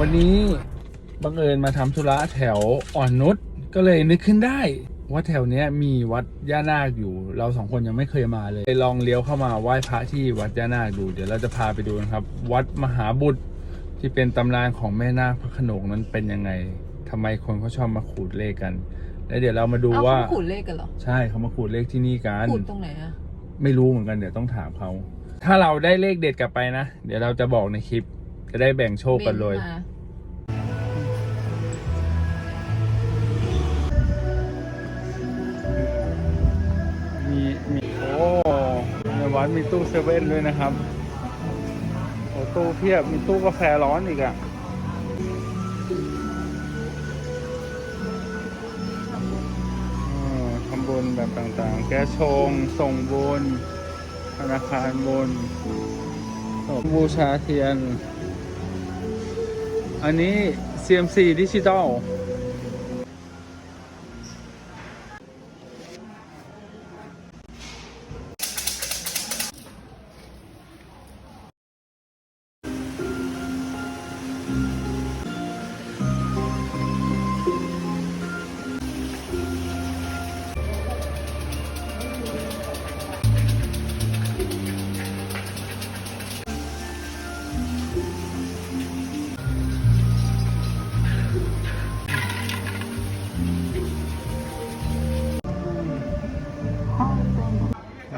วันนี้บังเอิญมาทำธุระแถวอ่อนนุชก็เลยนึกขึ้นได้ว่าแถวเนี้ยมีวัดย่านาคอยู่ เราสองคนยังไม่เคยมาเลยเลยลองเลี้ยวเข้ามาไหว้พระที่วัดย่านาคดู เดี๋ยวเราจะพาไปดูนะครับ วัดมหาบุตรที่เป็นตำนานของแม่นาคพระโขนงนั้นเป็นยังไงทำไมคนเขาชอบมาขูดเลขกัน แล้วเดี๋ยวเรามาดูเอาว่า เขาขูดเลขกันเหรอใช่เขามาขูดเลขที่นี่กัน ขูดตรงไหนอะไม่รู้เหมือนกันเดี๋ยวต้องถามเขา ถ้าเราได้เลขเด็ดกลับไปนะ เดี๋ยวเราจะบอกในคลิป จะได้แบ่งโชคกันเลยมามี ในมีตู้เซเว่นด้วยนะครับโอ้ตู้เพียบมีตู้กาแฟร้อนอีกอะ่ะทำบุญแบบต่างๆ แก้ชง ส่งบุญธนาคารบุญบูชาเทียน อันนี้ CMC ดิจิตอล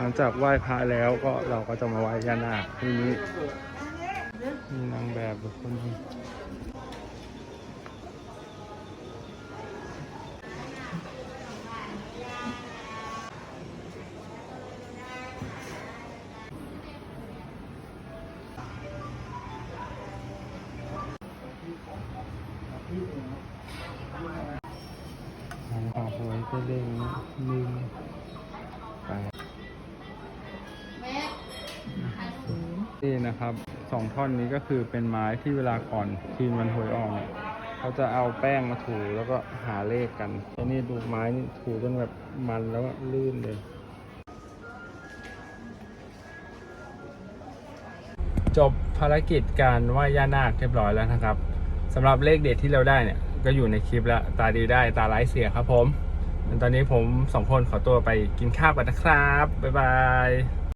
หลังจากไหว้พระแล้วก็เราก็จะมาไหว้ย่านาคที่นี้มีนางแบบคนนึงของออกหวยก็เล่งหนึ่งแป นี่นะครับสองท่อนนี้ก็คือเป็นไม้ที่เวลาก่อนคืนวันหวยออกเนี่ยเขาจะเอาแป้งมาถูแล้วก็หาเลขกันแล้นี่ดูไม้นี่ถูจนแบบมันแล้วก็ลื่นเลย จบภารกิจการไหว้ย่านาคเรียบร้อยแล้วนะครับสำหรับเลขเด็ดที่เราได้เนี่ยก็อยู่ในคลิปแล้ว ตาดีได้ตาไร้เสียครับผม ตอนนี้ผมสองคนขอตัวไปกินข้าวกันนะครับ บ๊ายบาย